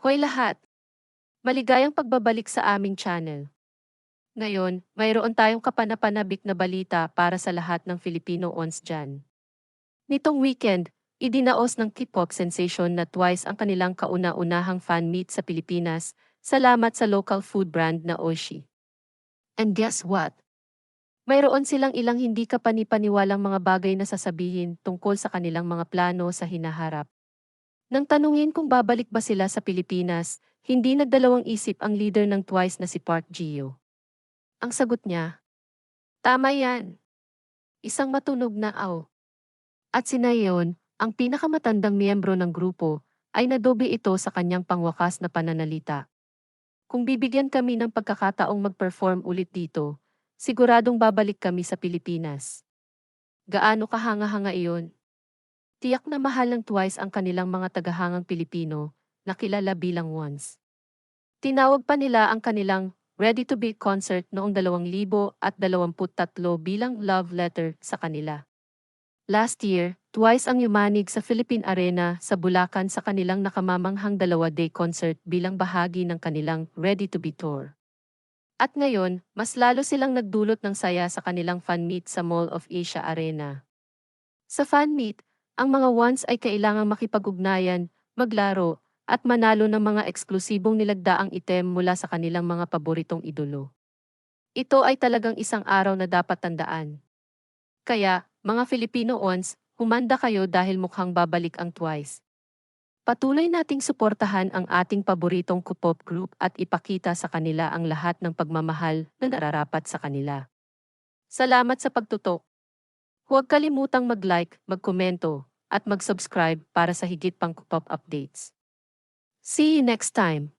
Hoy lahat! Maligayang pagbabalik sa aming channel. Ngayon, mayroon tayong kapanapanabik na balita para sa lahat ng Filipino ons dyan. Nitong weekend, idinaos ng K-pop sensation na twice ang kanilang kauna-unahang fan meet sa Pilipinas, salamat sa local food brand na Oshi. And guess what? Mayroon silang ilang hindi kapanipaniwalang mga bagay na sasabihin tungkol sa kanilang mga plano sa hinaharap. Nang tanungin kung babalik ba sila sa Pilipinas, hindi nagdalawang isip ang leader ng Twice na si Park Gio. Ang sagot niya, Tama yan. Isang matunog na aw. At si Nayeon, ang pinakamatandang miyembro ng grupo, ay nadobe ito sa kanyang pangwakas na pananalita. Kung bibigyan kami ng pagkakataong mag-perform ulit dito, siguradong babalik kami sa Pilipinas. Gaano kahanga-hanga iyon? Tiyak na mahal ng twice ang kanilang mga tagahangang Pilipino, na kilala bilang ones. Tinawag pa nila ang kanilang Ready to Be concert noong 2023 bilang love letter sa kanila. Last year, twice ang yumanig sa Philippine Arena sa Bulacan sa kanilang nakamamanghang dalawa-day concert bilang bahagi ng kanilang Ready to Be tour. At ngayon, mas lalo silang nagdulot ng saya sa kanilang fan meet sa Mall of Asia Arena. Sa fan meet, ang mga ones ay kailangang makipag-ugnayan, maglaro, at manalo ng mga eksklusibong nilagdaang item mula sa kanilang mga paboritong idolo. Ito ay talagang isang araw na dapat tandaan. Kaya, mga Filipino ons, humanda kayo dahil mukhang babalik ang twice. Patuloy nating suportahan ang ating paboritong K-pop group at ipakita sa kanila ang lahat ng pagmamahal na nararapat sa kanila. Salamat sa pagtutok. Huwag kalimutang mag-like, magkomento, at mag-subscribe para sa higit pang K-pop updates. See you next time.